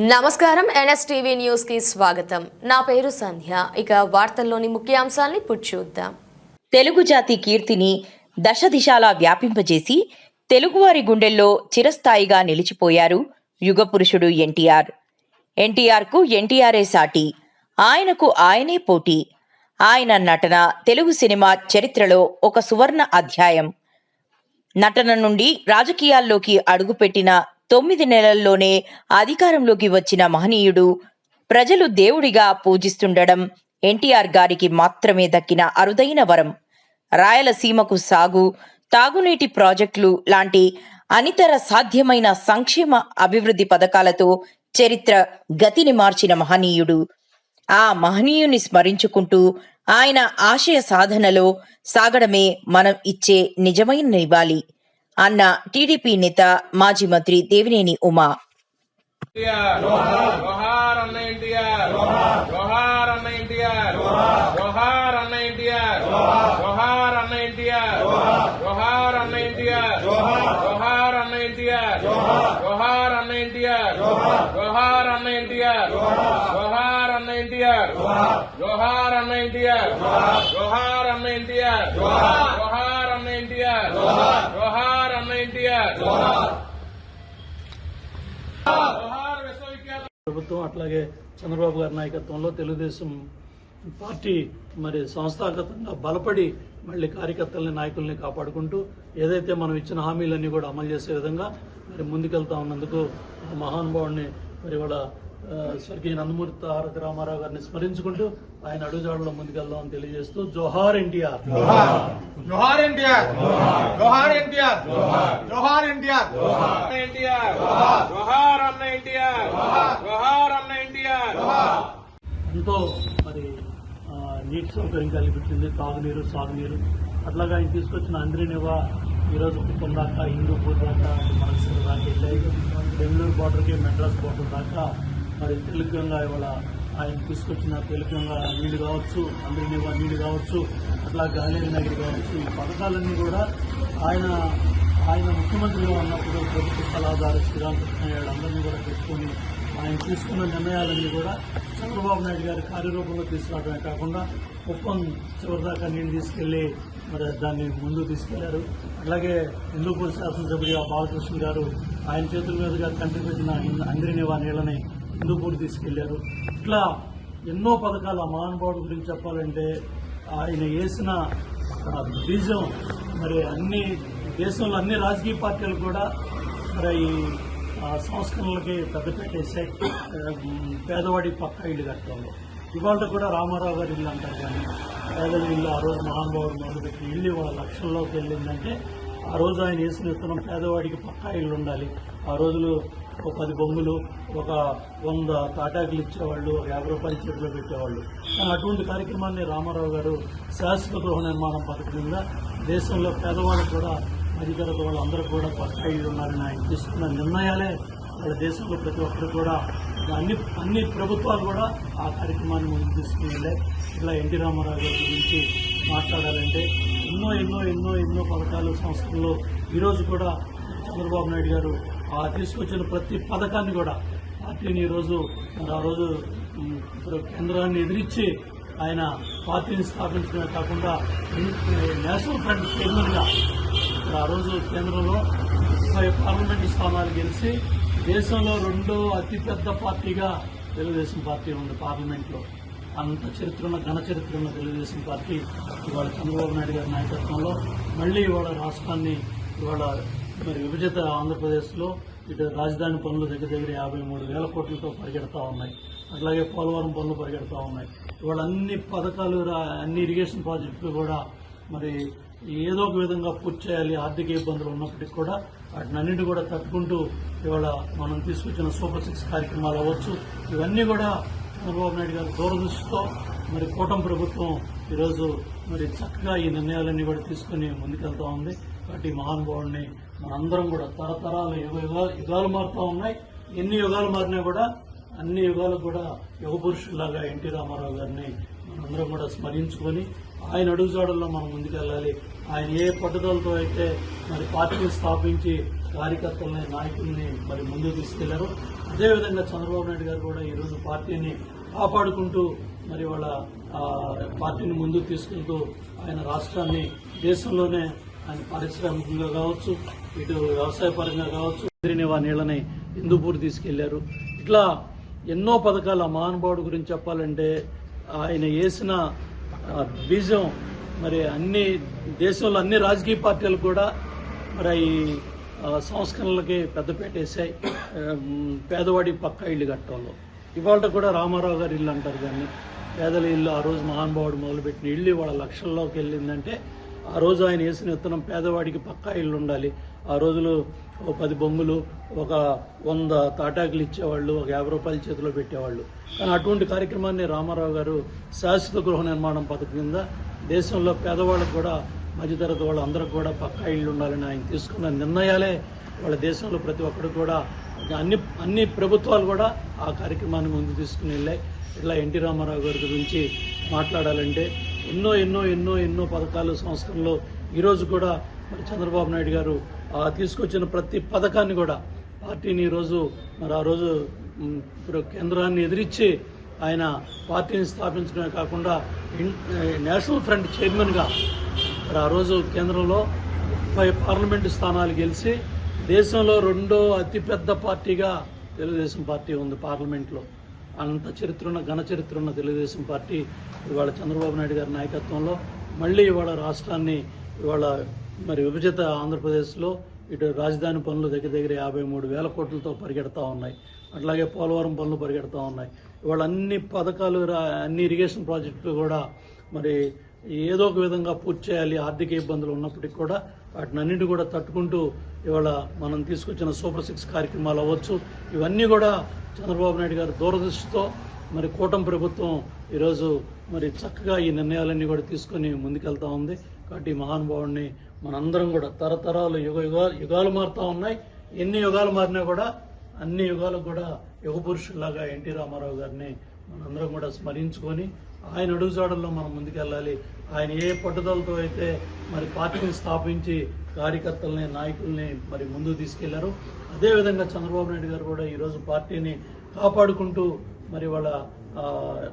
నమస్కారం ఎన్ఎస్టీవీ న్యూస్కి స్వాగతం. నా పేరు సంధ్య. ఇక వార్తల్లోని ముఖ్యాంశాలని చూద్దాం. తెలుగు జాతి కీర్తిని దశ దిశాలా వ్యాపింపజేసి తెలుగువారి గుండెల్లో చిరస్థాయిగా నిలిచిపోయారు యుగపురుషుడు ఎన్టీఆర్. ఎన్టీఆర్కు ఎన్టీఆర్ఏ సాటి ఆయనకు ఆయనే పోటీ. ఆయన నటన తెలుగు సినిమా చరిత్రలో ఒక సువర్ణ అధ్యాయం. నటన నుండి రాజకీయాల్లోకి అడుగుపెట్టిన తొమ్మిది నెలల్లోనే అధికారంలోకి వచ్చిన మహనీయుడు ప్రజలు దేవుడిగా పూజిస్తుండడం ఎన్టీఆర్ గారికి మాత్రమే దక్కిన అరుదైన వరం. రాయలసీమకు సాగు తాగునీటి ప్రాజెక్టులు లాంటి అనితర సాధ్యమైన సంక్షేమ అభివృద్ధి పథకాలతో చరిత్ర గతిని మార్చిన మహనీయుడు. ఆ మహనీయుని స్మరించుకుంటూ ఆయన ఆశయ సాధనలో సాగడమే మనం ఇచ్చే నిజమైన నివాళి. అన్న టీడీపీ నేత మాజీ మంత్రి దేవినేని ఉమా ఎన్టీఆర్ జోహార్ అన్న ఎన్టీఆర్ జోహార్ అన్న ఎన్టీఆర్ జోహార్ ప్రభుత్వం అట్లాగే చంద్రబాబు గారి నాయకత్వంలో తెలుగుదేశం పార్టీ మరి సంస్థాగతంగా బలపడి మళ్ళీ కార్యకర్తల్ని నాయకుల్ని కాపాడుకుంటూ ఏదైతే మనం ఇచ్చిన హామీలన్నీ కూడా అమలు చేసే విధంగా మరి ముందుకెళ్తా ఉన్నందుకు మహానుభావుడిని మరి ఇవాళ స్వర్గీయ నందమూరి తారక రామారావు గారిని స్మరించుకుంటూ ఆయన అడుగుజాడలో ముందుకెళ్దామని తెలియజేస్తూ జోహార్ ఎన్టీఆర్. జోహార్. ఎన్టీఆర్. జోహార్ ఎన్టీఆర్. జోహార్. ఎన్టీఆర్. జోహార్. అన్న ఎన్టీఆర్. జోహార్. అన్న ఎన్టీఆర్. ఎంతో మరి ఆ, నీటి సౌకర్యం కల్పించింది. తాగునీరు సాగునీరు. అట్లాగా ఆయన తీసుకొచ్చిన అంద్రినివా ఈరోజు కుప్పం దాకా హిందూపూర్ దాకా మనసు దాకా వెళ్ళాయి. బెంగళూరు బార్డర్కి మెడ్రాస్ బార్డర్ దాకా మరి తెలుగుగా ఇవాళ ఆయన తీసుకొచ్చిన తెలుగుగా నీళ్ళు కావచ్చు అంద్రినివా నీళ్ళు కావచ్చు అట్లా గాలేరు నగిరి కావచ్చు ఈ పథకాలన్నీ కూడా ఆయన ఆయన ముఖ్యమంత్రిగా ఉన్నప్పుడు ప్రభుత్వ సలహాదారు శ్రీరామకృష్ణ అందరినీ కూడా పెట్టుకొని ఆయన తీసుకున్న నిర్ణయాలన్నీ కూడా చంద్రబాబు నాయుడు గారి కార్యరూపంలో తీసుకురావడమే కాకుండా కుప్పం చివరిదాకా నీళ్ళు తీసుకెళ్ళి మరి దాన్ని ముందుకు తీసుకెళ్ళారు. అలాగే హిందూపూర్ శాసనసభ్యుడిగా బాలకృష్ణ గారు ఆయన చేతుల మీదుగా తండ్రి పెట్టిన అంద్రినివా నీళ్ళని హిందూపూర్ తీసుకెళ్ళారు. ఇట్లా ఎన్నో పథకాలు ఆ మహానుభావుడు గురించి చెప్పాలంటే ఆయన వేసిన బీజం మరి అన్ని దేశంలో అన్ని రాజకీయ పార్టీలు కూడా మరి ఈ సంస్కరణలకి పెద్దపేట వేసాయి. పేదవాడి పక్క ఇల్లు కట్టడంలో. ఇవాళ కూడా రామారావు గారి ఇల్లు అంటారు కానీ పేదల ఇల్లు ఆ రోజు మహానుభావుడు మొదలుపెట్టి ఇల్లు ఇవాళ లక్షల్లోకి వెళ్ళిందంటే ఆ రోజు ఆయన వేసిన విత్తనం పేదవాడికి పక్కా ఇల్లు ఉండాలి. ఆ రోజులు ఒక పది బొంగులు ఒక వంద తాటాకులు ఇచ్చేవాళ్ళు ఒక యాభై రూపాయలు చేతిలో పెట్టేవాళ్ళు. కానీ అటువంటి కార్యక్రమాన్ని రామారావు గారు శాశ్వత గృహ నిర్మాణం పథకం దేశంలో పేదవాళ్ళు కూడా మధ్యతరగతి వాళ్ళందరూ కూడా పక్కా ఇల్లు ఉన్నారని ఆయన తీసుకున్న నిర్ణయాలే వాళ్ళ దేశంలో ప్రతి ఒక్కరు కూడా అన్ని అన్ని ప్రభుత్వాలు కూడా ఆ కార్యక్రమాన్ని ముందుకు తీసుకుని వెళ్ళాయి ఇలా ఎన్టీ రామారావు గారి గురించి మాట్లాడాలంటే ఎన్నో ఎన్నో ఎన్నో ఎన్నో పథకాలు సంస్థల్లో ఈరోజు కూడా చంద్రబాబు నాయుడు గారు తీసుకొచ్చిన ప్రతి పథకాన్ని కూడా పార్టీని ఈరోజు ఆ రోజు ఇప్పుడు కేంద్రాన్ని ఎదిరించి ఆయన పార్టీని స్థాపించడమే కాకుండా నేషనల్ ఫ్రంట్ చైర్మన్గా ఇక్కడ ఆ రోజు కేంద్రంలో ముప్పై పార్లమెంటు స్థానాలు గెలిచి దేశంలో రెండో అతిపెద్ద పార్టీగా తెలుగుదేశం పార్టీ ఉంది పార్లమెంట్లో. అంత చరిత్ర ఉన్న ఘన చరిత్ర ఉన్న తెలుగుదేశం పార్టీ ఇవాళ చంద్రబాబు నాయుడు గారి నాయకత్వంలో మళ్ళీ ఇవాళ రాష్ట్రాన్ని ఇవాళ మరి విభజిత ఆంధ్రప్రదేశ్లో ఇటు రాజధాని పనులు దగ్గర దగ్గర యాభై మూడు వేల కోట్లతో పరిగెడతా ఉన్నాయి. అట్లాగే పోలవరం పనులు పరిగెడతా ఉన్నాయి. ఇవాళ అన్ని పథకాలు రా- అన్ని ఇరిగేషన్ ప్రాజెక్టులు కూడా మరి ఏదో ఒక విధంగా పూర్తి చేయాలి ఆర్థిక ఇబ్బందులు ఉన్నప్పటికీ కూడా వాటినన్నింటి కూడా తట్టుకుంటూ ఇవాళ మనం తీసుకొచ్చిన సూపర్ సిక్స్ కార్యక్రమాలు అవ్వచ్చు. ఇవన్నీ కూడా చంద్రబాబు నాయుడు గారి దూరదృష్టితో మరి కూటమి ప్రభుత్వం ఈరోజు మరి చక్కగా ఈ నిర్ణయాలన్నీ కూడా తీసుకుని ముందుకెళ్తా ఉంది. కాబట్టి మహానుభావుడిని మనందరం కూడా తరతరాలు యుగ యుగాలు మారుతూ ఉన్నాయి. ఎన్ని యుగాలు మారినా కూడా అన్ని యుగాలకు కూడా యుగ పురుషులాగా ఎన్టీ రామారావు గారిని మనందరం కూడా స్మరించుకొని ఆయన అడుగుజాడల్లో మనం ముందుకెళ్ళాలి. ఆయన ఏ పట్టుదలతో అయితే మరి పార్టీని స్థాపించి కార్యకర్తలని నాయకుల్ని మరి ముందుకు తీసుకెళ్ళారు అదేవిధంగా చంద్రబాబు నాయుడు గారు కూడా ఈరోజు పార్టీని కాపాడుకుంటూ మరి వాళ్ళ పార్టీని ముందుకు తీసుకుంటూ ఆయన రాష్ట్రాన్ని దేశంలోనే ఆయన పారిశ్రామికంగా కావచ్చు ఇటు వ్యవసాయ పరంగా కావచ్చు ఇంద్రనివా నీళ్ళని హిందూపూర్ తీసుకెళ్ళారు. ఇట్లా ఎన్నో పథకాలు ఆ మహానుభావుడు గురించి చెప్పాలంటే ఆయన వేసిన బీజం మరి అన్ని దేశంలో అన్ని రాజకీయ పార్టీలు కూడా మరి ఈ సంస్కరణలకి పెద్దపేట వేసాయి పేదవాడి పక్క ఇల్లు కట్టడంలో. ఇవాళ కూడా రామారావు గారి ఇల్లు అంటారు కానీ పేదల ఇల్లు ఆ రోజు మహానుభావుడు మొదలుపెట్టిన ఇల్లు వాళ్ళ లక్షల్లోకి వెళ్ళిందంటే ఆ రోజు ఆయన వేసిన విత్తనం పేదవాడికి పక్కా ఇల్లు ఉండాలి. ఆ రోజులు ఒక పది బొంగులు ఒక వంద తాటాకులు ఇచ్చేవాళ్ళు ఒక యాభై రూపాయల చేతిలో పెట్టేవాళ్ళు. కానీ అటువంటి కార్యక్రమాన్ని రామారావు గారు శాశ్వత గృహ నిర్మాణం పథకం కింద దేశంలో పేదవాళ్ళకు కూడా మధ్యతరగతి వాళ్ళందరికీ కూడా పక్కా ఇళ్ళు ఉండాలని ఆయన తీసుకున్న నిర్ణయాలే వాళ్ళ దేశంలో ప్రతి ఒక్కరు కూడా అన్ని అన్ని ప్రభుత్వాలు కూడా ఆ కార్యక్రమాన్ని ముందు తీసుకుని వెళ్ళాయి. ఇట్లా ఎన్టీ రామారావు గారి గురించి మాట్లాడాలంటే ఎన్నో ఎన్నో ఎన్నో ఎన్నో పథకాలు సంవత్సరంలో ఈరోజు కూడా మరి చంద్రబాబు నాయుడు గారు ఆ తీసుకొచ్చిన ప్రతి పథకాన్ని కూడా పార్టీని ఈరోజు మరి ఆ రోజు ఇప్పుడు కేంద్రాన్ని ఎదిరించి ఆయన పార్టీని స్థాపించడమే కాకుండా ఇన్- నేషనల్ ఫ్రంట్ చైర్మన్గా మరి ఆ రోజు కేంద్రంలో ముప్పై పార్లమెంటు స్థానాలు గెలిచి దేశంలో రెండో అతిపెద్ద పార్టీగా తెలుగుదేశం పార్టీ ఉంది పార్లమెంట్లో. అంత చరిత్ర ఉన్న ఘన చరిత్ర ఉన్న తెలుగుదేశం పార్టీ ఇవాళ చంద్రబాబు నాయుడు గారి నాయకత్వంలో. మళ్ళీ ఇవాళ రాష్ట్రాన్ని ఇవాళ మరి విభజిత ఆంధ్రప్రదేశ్లో ఇటు రాజధాని పనులు దగ్గర దగ్గర యాభై మూడు వేల కోట్లతో పరిగెడతా ఉన్నాయి. అట్లాగే పోలవరం పనులు పరిగెడతా ఉన్నాయి. ఇవాళ అన్ని పథకాలు రా- అన్ని ఇరిగేషన్ ప్రాజెక్టులు కూడా మరి ఏదో ఒక విధంగా పూర్తి చేయాలి ఆర్థిక ఇబ్బందులు ఉన్నప్పటికీ కూడా వాటిని అన్నింటి కూడా తట్టుకుంటూ ఇవాళ మనం తీసుకొచ్చిన సూపర్ సిక్స్ కార్యక్రమాలు అవ్వచ్చు. ఇవన్నీ కూడా చంద్రబాబు నాయుడు గారి దూరదృష్టితో మరి కూటమి ప్రభుత్వం ఈరోజు మరి చక్కగా ఈ నిర్ణయాలన్నీ కూడా తీసుకొని ముందుకెళ్తా ఉంది. కాబట్టి ఈ మహానుభావుడిని మనందరం కూడా తరతరాలు యుగ యుగాలు యుగాలు ఉన్నాయి. ఎన్ని యుగాలు మారినా కూడా అన్ని యుగాలకు కూడా యుగ పురుషుల్లాగా ఎన్టీ రామారావు గారిని మనందరం కూడా స్మరించుకొని ఆయన అడుగుజాడల్లో మనం ముందుకెళ్ళాలి. ఆయన ఏ పట్టుదలతో అయితే మరి పార్టీని స్థాపించి కార్యకర్తల్ని నాయకుల్ని మరి ముందుకు తీసుకెళ్ళారు అదేవిధంగా చంద్రబాబు నాయుడు గారు కూడా ఈరోజు పార్టీని కాపాడుకుంటూ మరి వాళ్ళ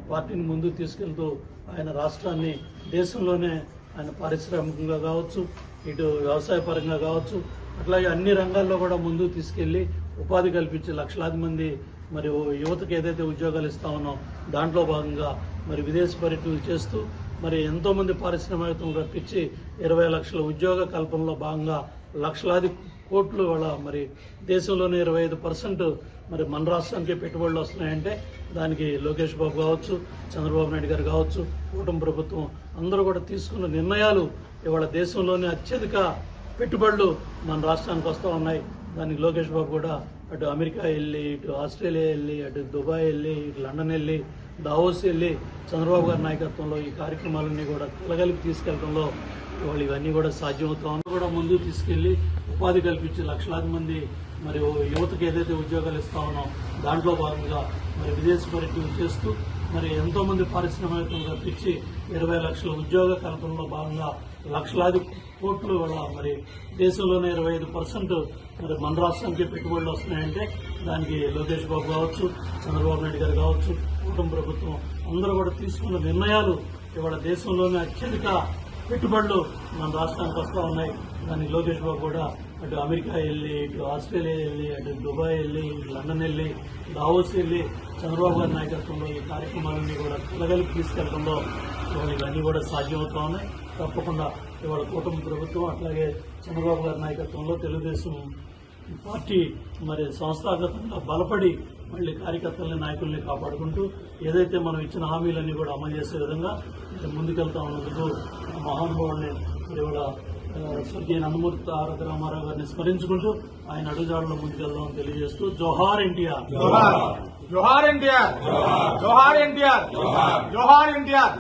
పార్టీని ముందుకు తీసుకెళ్తూ ఆయన రాష్ట్రాన్ని దేశంలోనే ఆయన పారిశ్రామికంగా కావచ్చు ఇటు వ్యవసాయ పరంగా కావచ్చు అట్లాగే అన్ని రంగాల్లో కూడా ముందుకు తీసుకెళ్ళి ఉపాధి కల్పించి లక్షలాది మంది మరి ఓ యువతకు ఏదైతే ఉద్యోగాలు ఇస్తా ఉన్నాం దాంట్లో భాగంగా మరి విదేశ పర్యటనలు చేస్తూ మరి ఎంతోమంది పారిశ్రామికతను రప్పించి ఇరవై లక్షల ఉద్యోగ కల్పనలో భాగంగా లక్షలాది కోట్లు వాళ్ళ మరి దేశంలోనే ఇరవై ఐదు పర్సెంట్ మరి మన రాష్ట్రానికి పెట్టుబడులు వస్తున్నాయంటే దానికి లోకేష్ బాబు కావచ్చు చంద్రబాబు నాయుడు గారు కావచ్చు కూటమి ప్రభుత్వం అందరూ కూడా తీసుకున్న నిర్ణయాలు ఇవాళ దేశంలోనే అత్యధిక పెట్టుబడులు మన రాష్ట్రానికి వస్తూ ఉన్నాయి. దానికి లోకేష్ బాబు కూడా అటు అమెరికా వెళ్ళి ఇటు ఆస్ట్రేలియా వెళ్ళి అటు దుబాయ్ వెళ్ళి ఇటు లండన్ వెళ్ళి దావోస్ వెళ్ళి చంద్రబాబు గారి నాయకత్వంలో ఈ కార్యక్రమాలన్నీ కూడా కలగలిపి తీసుకెళ్ళడంలో వాళ్ళు ఇవన్నీ కూడా సాధ్యమవుతా ఉన్నాయి కూడా ముందుకు తీసుకెళ్ళి ఉపాధి కల్పించి లక్షలాది మంది మరి యువతకు ఏదైతే ఉద్యోగాలు ఇస్తా ఉన్నాం దాంట్లో భాగంగా మరి విదేశ పర్యటన చేస్తూ మరి ఎంతోమంది పారిశ్రామికంగా తెచ్చి ఇరవై లక్షల ఉద్యోగ కల్పనలో భాగంగా లక్షలాది కోట్లు వల్ల మరి దేశంలోనే ఇరవై ఐదు పర్సెంట్ మరి మన రాష్ట్రానికి పెట్టుబడులు వస్తున్నాయంటే దానికి లోకేష్ బాబు కావచ్చు చంద్రబాబు నాయుడు గారు కావచ్చు కుటుంబ ప్రభుత్వం అందరూ కూడా తీసుకున్న నిర్ణయాలు ఇవాళ దేశంలోనే అత్యధిక పెట్టుబడులు మన రాష్ట్రానికి వస్తూ ఉన్నాయి. దానికి లోకేష్ బాబు కూడా అటు అమెరికా వెళ్ళి ఇటు ఆస్ట్రేలియా వెళ్ళి అటు దుబాయ్ వెళ్ళి ఇటు లండన్ వెళ్ళి దావోస్ వెళ్ళి చంద్రబాబు గారి నాయకత్వంలో ఈ కార్యక్రమాలన్నీ కూడా కలగలిపి తీసుకెళ్ళడంలో ఇవన్నీ కూడా సాధ్యమవుతా ఉన్నాయి. తప్పకుండా ఇవాళ కూటమి ప్రభుత్వం అట్లాగే చంద్రబాబు గారి నాయకత్వంలో తెలుగుదేశం పార్టీ మరి సంస్థాగతంగా బలపడి మళ్ళీ కార్యకర్తల్ని నాయకుల్ని కాపాడుకుంటూ ఏదైతే మనం ఇచ్చిన హామీలన్నీ కూడా అమలు చేసే విధంగా ముందుకెళ్తా ఉన్నందుకు ఆ మరి ఇవాళ స్వర్గీయ నందమూరి తారక రామారావు గారిని స్మరించుకుంటూ ఆయన అడుగుజాడలో ముందుకెళ్దామని తెలియజేస్తూ జోహార్ ఎన్టీఆర్. జోహార్. ఎన్టీఆర్. జోహార్. ఎన్టీఆర్. జోహార్ ఎన్టీఆర్.